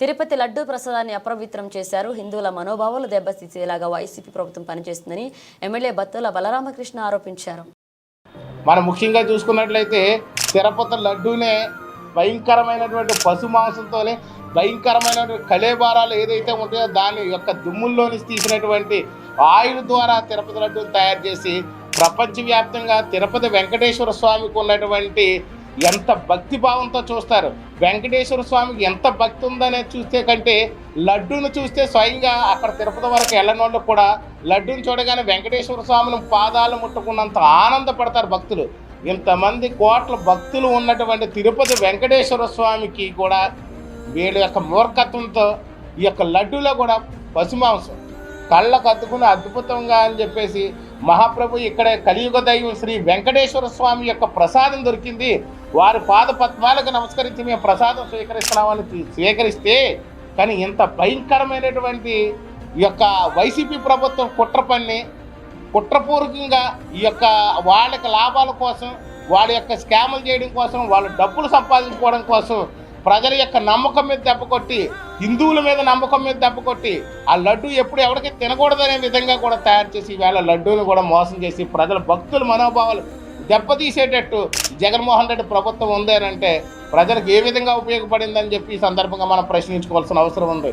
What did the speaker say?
తిరుపతి లడ్డూ ప్రసాదాన్ని అప్రవిత్రం చేశారు. హిందువుల మనోభావాలు దెబ్బతీసేలాగా వైసీపీ ప్రభుత్వం పనిచేస్తుందని ఎమ్మెల్యే బత్తుల బలరామకృష్ణ ఆరోపించారు. మనం ముఖ్యంగా చూసుకున్నట్లయితే తిరుపతి లడ్డూనే భయంకరమైనటువంటి పశు మాంసంతోనే భయంకరమైనటువంటి కళేబారాలు ఏదైతే ఉంటాయో దాని యొక్క దుమ్ముల్లోని తీసినటువంటి ఆయిల్ ద్వారా తిరుపతి లడ్డూని తయారు చేసి ప్రపంచవ్యాప్తంగా తిరుపతి వెంకటేశ్వర స్వామికి ఉన్నటువంటి ఎంత భక్తి భావంతో చూస్తారు. వెంకటేశ్వర స్వామికి ఎంత భక్తి ఉందనేది చూస్తే కంటే లడ్డూను చూస్తే స్వయంగా అక్కడ తిరుపతి వరకు వెళ్ళనోళ్ళు కూడా లడ్డూని చూడగానే వెంకటేశ్వర స్వామిని పాదాలు ముట్టుకున్నంత ఆనందపడతారు భక్తులు. ఇంతమంది కోట్ల భక్తులు ఉన్నటువంటి తిరుపతి వెంకటేశ్వర స్వామికి కూడా వీళ్ళ యొక్క మూర్ఖత్వంతో ఈ యొక్క లడ్డూలో కూడా పశుమాంసం కళ్ళకు అద్దుకుని అద్భుతంగా అని చెప్పేసి మహాప్రభు ఇక్కడ కలియుగ దైవం శ్రీ వెంకటేశ్వర స్వామి యొక్క ప్రసాదం దొరికింది. వారి పాద పద్మాలకు నమస్కరించి మేము ప్రసాదం స్వీకరిస్తున్నామని స్వీకరిస్తే కానీ ఇంత భయంకరమైనటువంటి ఈ యొక్క వైసీపీ ప్రభుత్వం కుట్ర పన్ని కుట్రపూర్వకంగా ఈ యొక్క వాళ్ళకి లాభాల కోసం వాళ్ళ యొక్క స్కాములు చేయడం కోసం వాళ్ళ డబ్బులు సంపాదించుకోవడం కోసం ప్రజల యొక్క నమ్మకం మీద దెబ్బకొట్టి హిందువుల మీద నమ్మకం మీద దెబ్బకొట్టి ఆ లడ్డు ఎప్పుడు ఎవరికి తినకూడదనే విధంగా కూడా తయారు చేసి ఈవేళ లడ్డూని కూడా మోసం చేసి ప్రజల భక్తుల మనోభావాలు దెబ్బతీసేటట్టు జగన్మోహన్ రెడ్డి ప్రభుత్వం ఉంది అని అంటే ప్రజలకు ఏ విధంగా ఉపయోగపడిందని చెప్పి ఈ సందర్భంగా మనం ప్రశ్నించుకోవాల్సిన అవసరం ఉంది.